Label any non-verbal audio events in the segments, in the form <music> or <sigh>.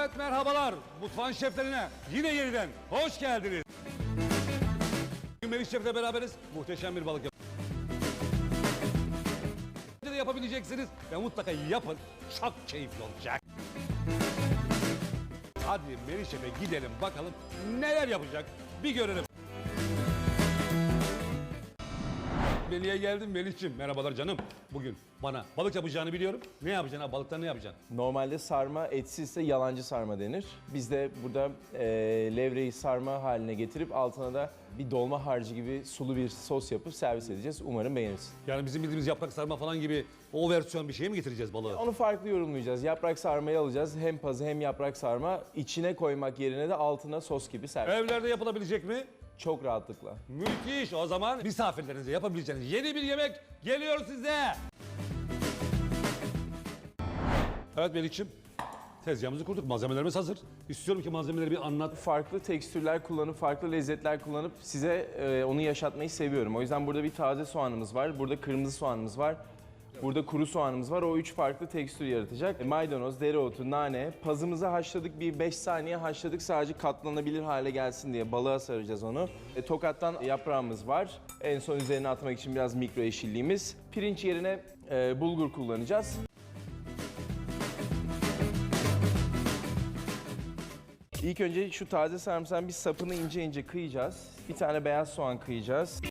Evet merhabalar mutfağın şeflerine yine yeniden hoş geldiniz. Bugün Melih Şef'le beraberiz. Muhteşem bir balık yap. de yapabileceksiniz ve mutlaka yapın. Çok keyifli olacak. Hadi Melih Şef'e gidelim bakalım neler yapacak bir görelim. Melih'e geldim Melih'ciğim. Merhabalar canım. Bugün bana balık yapacağını biliyorum. Ne yapacaksın ha? Balıktan ne yapacaksın? Normalde sarma etsizse yalancı sarma denir. Biz de burada e, levreyi sarma haline getirip altına da bir dolma harcı gibi sulu bir sos yapıp servis edeceğiz. Umarım beğenirsin. Yani bizim bildiğimiz yaprak sarma falan gibi o versiyon bir şey mi getireceğiz balığı? Onu farklı yorumlayacağız. Yaprak sarmayı alacağız. Hem pazı hem yaprak sarma. İçine koymak yerine de altına sos gibi servis. Evlerde yapılabilecek mi? Çok rahatlıkla. Müthiş. O zaman misafirlerinize yapabileceğiniz yeni bir yemek geliyor size. Evet Melih'ciğim. Tezgahımızı kurduk. Malzemelerimiz hazır. İstiyorum ki malzemeleri bir anlat. Farklı tekstürler kullanıp, farklı lezzetler kullanıp size e, onu yaşatmayı seviyorum. O yüzden burada bir taze soğanımız var, burada kırmızı soğanımız var, burada kuru soğanımız var. O üç farklı tekstür yaratacak. E, maydanoz, dereotu, nane. Pazımızı haşladık, bir 5 saniye haşladık sadece katlanabilir hale gelsin diye. Balığa saracağız onu. E, tokattan yaprağımız var. En son üzerine atmak için biraz mikro yeşilliğimiz. Pirinç yerine e, bulgur kullanacağız. İlk önce şu taze sarımsağın bir sapını ince ince kıyacağız. Bir tane beyaz soğan kıyacağız.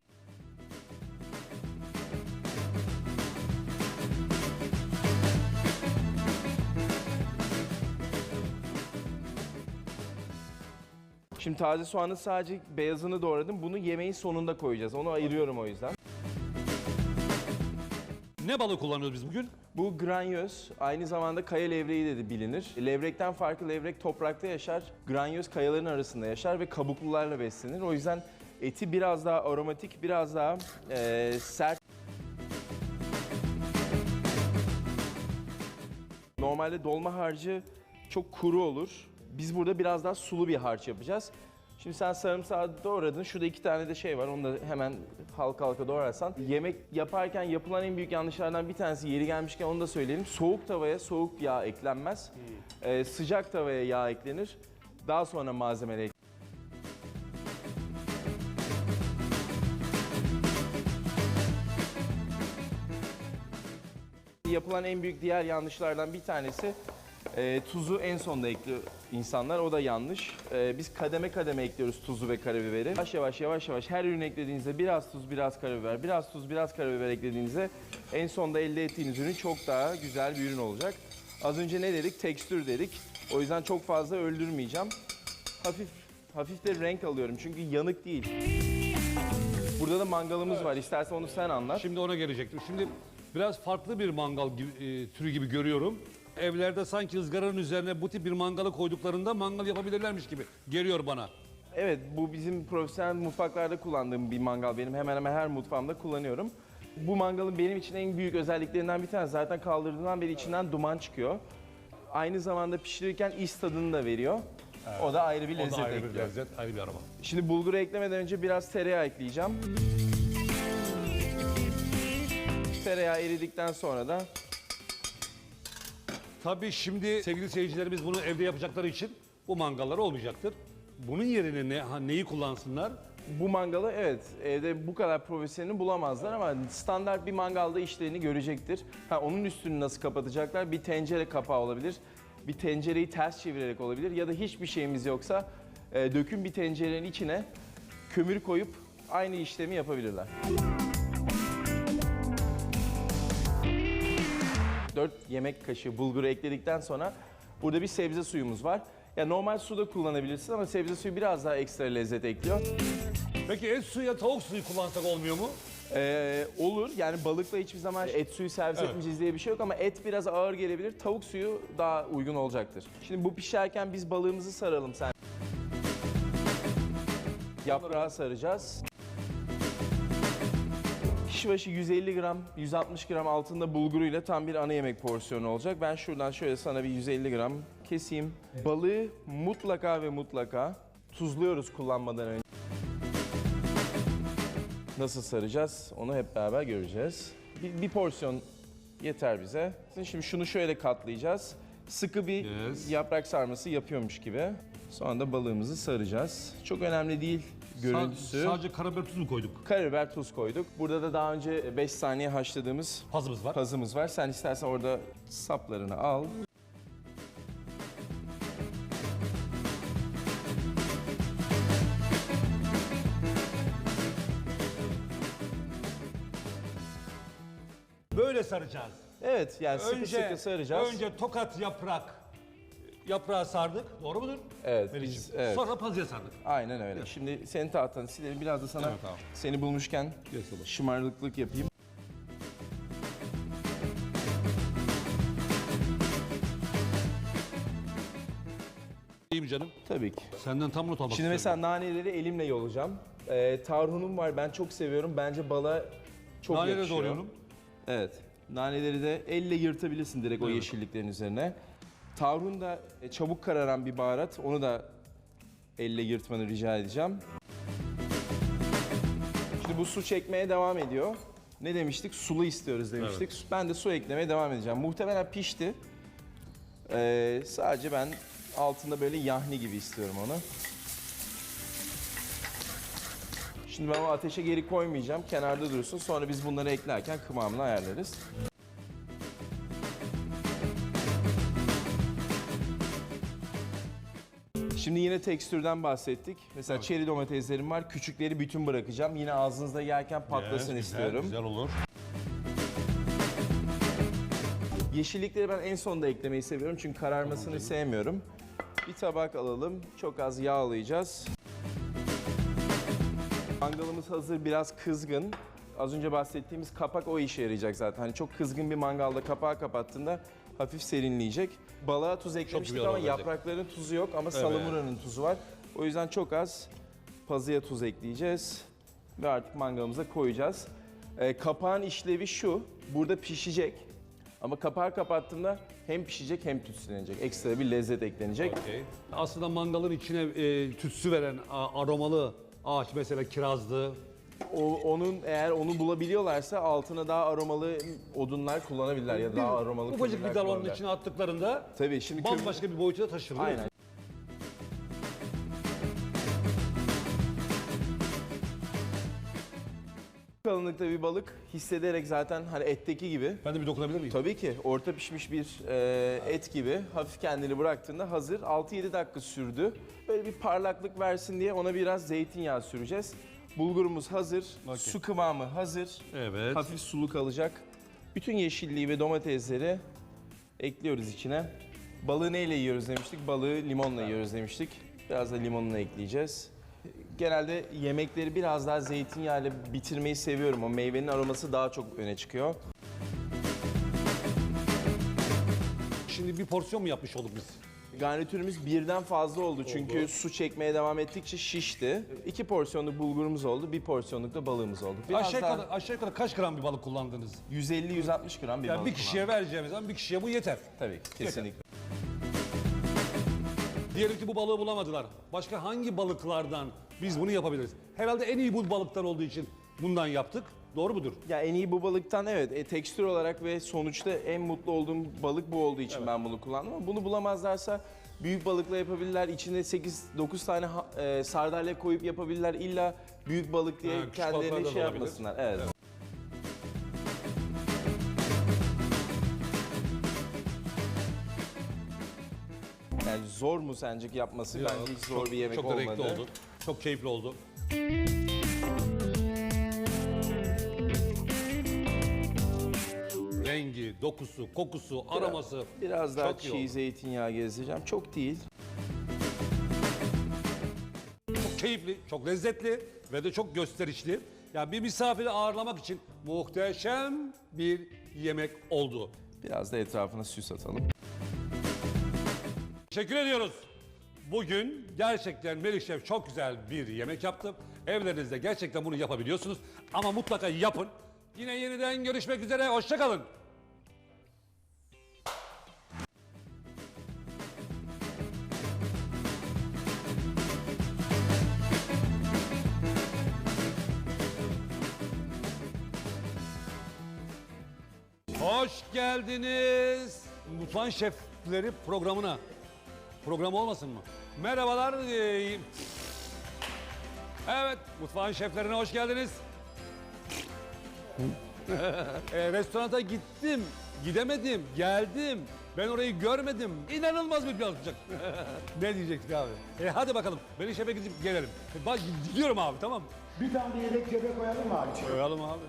Şimdi taze soğanı sadece beyazını doğradım. Bunu yemeğin sonunda koyacağız. Onu ayırıyorum o yüzden. Ne balığı kullanıyoruz biz bugün? Bu granyöz aynı zamanda kaya levreği de de bilinir. Levrekten farklı levrek toprakta yaşar. Granyöz kayaların arasında yaşar ve kabuklularla beslenir. O yüzden eti biraz daha aromatik, biraz daha eee, sert. Normalde dolma harcı çok kuru olur. Biz burada biraz daha sulu bir harç yapacağız. Şimdi sen sarımsağı doğradın. Şurada iki tane de şey var. Onu da hemen halka halka doğrarsan. Yemek yaparken yapılan en büyük yanlışlardan bir tanesi yeri gelmişken onu da söyleyelim. Soğuk tavaya soğuk yağ eklenmez. Ee, sıcak tavaya yağ eklenir. Daha sonra malzemeler eklenir. Yapılan en büyük diğer yanlışlardan bir tanesi e, tuzu en sonda ekliyor insanlar. O da yanlış. E, biz kademe kademe ekliyoruz tuzu ve karabiberi. Yavaş yavaş yavaş yavaş her ürün eklediğinizde biraz tuz, biraz karabiber, biraz tuz, biraz karabiber eklediğinizde en sonda elde ettiğiniz ürün çok daha güzel bir ürün olacak. Az önce ne dedik? Tekstür dedik. O yüzden çok fazla öldürmeyeceğim. Hafif hafif de renk alıyorum çünkü yanık değil. Burada da mangalımız var. İstersen onu sen anlat. Şimdi ona gelecektim. Şimdi biraz farklı bir mangal gibi, e, türü gibi görüyorum. Evlerde sanki ızgaranın üzerine bu tip bir mangalı koyduklarında mangal yapabilirlermiş gibi geliyor bana. Evet, bu bizim profesyonel mutfaklarda kullandığım bir mangal. Benim hemen hemen her mutfağımda kullanıyorum. Bu mangalın benim için en büyük özelliklerinden bir tanesi. Zaten kaldırdığından beri içinden duman çıkıyor. Aynı zamanda pişirirken is tadını da veriyor. O da ayrı bir O da lezzet ayrı bir ekliyor. lezzet, ayrı bir aroma. Şimdi bulguru eklemeden önce biraz tereyağı ekleyeceğim. Tereyağı eridikten sonra da Tabii şimdi sevgili seyircilerimiz bunu evde yapacakları için bu mangallar olmayacaktır. Bunun yerine ne, ha, neyi kullansınlar? Bu mangalı evet evde bu kadar profesyonelini bulamazlar ama standart bir mangalda işlerini görecektir. Ha, onun üstünü nasıl kapatacaklar? Bir tencere kapağı olabilir. Bir tencereyi ters çevirerek olabilir ya da hiçbir şeyimiz yoksa e, döküm bir tencerenin içine kömür koyup aynı işlemi yapabilirler. 4 yemek kaşığı bulguru ekledikten sonra burada bir sebze suyumuz var. Ya normal suda kullanabilirsin ama sebze suyu biraz daha ekstra lezzet ekliyor. Peki et suyu ya tavuk suyu kullansak olmuyor mu? Ee, olur. Yani balıkla hiçbir zaman et suyu servis Evet. etmeyeceğiz diye bir şey yok ama et biraz ağır gelebilir. Tavuk suyu daha uygun olacaktır. Şimdi bu pişerken biz balığımızı saralım sen. Yaprağı saracağız. Kişi başı 150 gram, 160 gram altında bulguruyla tam bir ana yemek porsiyonu olacak. Ben şuradan şöyle sana bir 150 gram keseyim. Balığı mutlaka ve mutlaka tuzluyoruz kullanmadan önce. Nasıl saracağız onu hep beraber göreceğiz. Bir, bir porsiyon yeter bize. Şimdi şunu şöyle katlayacağız. Sıkı bir Yes. yaprak sarması yapıyormuş gibi. Sonra da balığımızı saracağız. Çok önemli değil görüntüsü. Sa- sadece karabiber tuz mu koyduk? Karabiber, tuz koyduk. Burada da daha önce 5 saniye haşladığımız Pazımız var. pazımız var. Sen istersen orada saplarını al. Böyle saracağız. Evet yani sıkı Önce, sıkı saracağız. önce tokat yaprak yaprağı sardık. Doğru mudur? Evet, Melih'ciğim? biz- evet. Sonra pazıya sardık. Aynen öyle. Şimdi senin tahtanı silelim. Biraz da sana Evet, tamam. seni bulmuşken Yes, baba. şımarıklık yapayım. İyiyim canım. Tabii ki. Senden tam not almak Şimdi istiyorum. mesela naneleri elimle yolacağım. Ee, tarhunum var ben çok seviyorum. Bence bala çok Naneleri yakışıyor. doğruyorum. Evet. Naneleri de elle yırtabilirsin direkt o yeşilliklerin üzerine. Tarhun da e, çabuk kararan bir baharat. Onu da elle yırtmanı rica edeceğim. Şimdi bu su çekmeye devam ediyor. Ne demiştik? Sulu istiyoruz demiştik. Ben de su eklemeye devam edeceğim. Muhtemelen pişti. Ee, sadece ben altında böyle yahni gibi istiyorum onu. Şimdi ben o ateşe geri koymayacağım. Kenarda dursun. Sonra biz bunları eklerken kıvamını ayarlarız. Yine tekstürden bahsettik. Mesela çeri domateslerim var. Küçükleri bütün bırakacağım. Yine ağzınızda yerken patlasın Yes, istiyorum. Güzel, güzel olur. Yeşillikleri ben en sonda eklemeyi seviyorum çünkü kararmasını sevmiyorum. Bir tabak alalım. Çok az yağlayacağız. Mangalımız hazır, biraz kızgın. Az önce bahsettiğimiz kapak o işe yarayacak zaten. Hani çok kızgın bir mangalda kapağı kapattığında hafif serinleyecek. Balığa tuz eklemiştik ama verecek. yaprakların tuzu yok ama salamuranın tuzu var. O yüzden çok az pazıya tuz ekleyeceğiz ve artık mangalımıza koyacağız. Ee, kapağın işlevi şu, burada pişecek. Ama kapağı kapattığımda hem pişecek hem tütsülenecek. Ekstra bir lezzet eklenecek. Okey. Aslında mangalın içine e, tütsü veren aromalı ağaç mesela kirazlı. O, onun eğer onu bulabiliyorlarsa altına daha aromalı odunlar kullanabilirler ya da daha aromalı Ufacık kömürler bir dal onun kullanabilirler. içine attıklarında Tabii şimdi kömür- bambaşka bir boyuta taşır. değil mi? Aynen. Kalınlıkta bir balık hissederek zaten hani etteki gibi Ben de bir dokunabilir miyim? Tabii ki orta pişmiş bir e, et gibi hafif kendini bıraktığında hazır. 6-7 dakika sürdü. Böyle bir parlaklık versin diye ona biraz zeytinyağı süreceğiz. Bulgurumuz hazır, su kıvamı hazır. Evet. Hafif sulu kalacak. Bütün yeşilliği ve domatesleri ekliyoruz içine. Balığı neyle yiyoruz demiştik? Balığı limonla yiyoruz demiştik. Biraz da limonunu ekleyeceğiz. Genelde yemekleri biraz daha zeytinyağıyla bitirmeyi seviyorum. O meyvenin aroması daha çok öne çıkıyor. Şimdi bir porsiyon mu yapmış olduk biz? Garnitürümüz birden fazla oldu çünkü su çekmeye devam ettikçe şişti. İki porsiyonluk bulgurumuz oldu, bir porsiyonluk da balığımız oldu. Biraz Aşağı daha yukarı, aşağı yukarı kaç gram bir balık kullandınız? 150-160 gram bir Yani balık bir kişiye vereceğimiz zaman bir kişiye bu yeter. kullandık. Tabii ki, kesinlikle. Diyelim ki bu balığı bulamadılar. Başka hangi balıklardan biz bunu yapabiliriz? Herhalde en iyi bu balıktan olduğu için bundan yaptık. Doğru mudur? Ya en iyi bu balıktan evet e, tekstür olarak ve sonuçta en mutlu olduğum balık bu olduğu için ben bunu kullandım ama bunu bulamazlarsa büyük balıkla yapabilirler. İçine 8-9 tane e, sardalya koyup yapabilirler. İlla büyük balık diye Ha, küçük kendilerine balıklar da şey olabilir. yapmasınlar. Evet. Yani zor mu sence yapması? Bence hiç zor bir yemek Çok da olmadı. renkli oldu. Çok keyifli oldu. Dokusu, kokusu, aroması. Biraz daha Çok iyi çiğ oldu. zeytinyağı gezdireceğim. Çok değil. Çok keyifli, çok lezzetli ve de çok gösterişli. Yani bir misafiri ağırlamak için muhteşem bir yemek oldu. Biraz da etrafına süs atalım. Teşekkür ediyoruz. Bugün gerçekten Melih Şef çok güzel bir yemek yaptı. Evlerinizde gerçekten bunu yapabiliyorsunuz. Ama mutlaka yapın. Yine yeniden görüşmek üzere. Hoşçakalın. Hoş geldiniz. Mutfağın şef şefleri programına. Program olmasın mı? Merhabalar. Evet, mutfağın şeflerine hoş geldiniz. <laughs> e, restoranta gittim, gidemedim, geldim. Ben orayı görmedim. İnanılmaz bir sıcak. <laughs> ne diyecektik abi? E, hadi bakalım, beni şefe gidip gelelim. Bak gidiyorum abi, tamam mı? Bir tane de yedek cebe koyalım mı abi? Koyalım abi.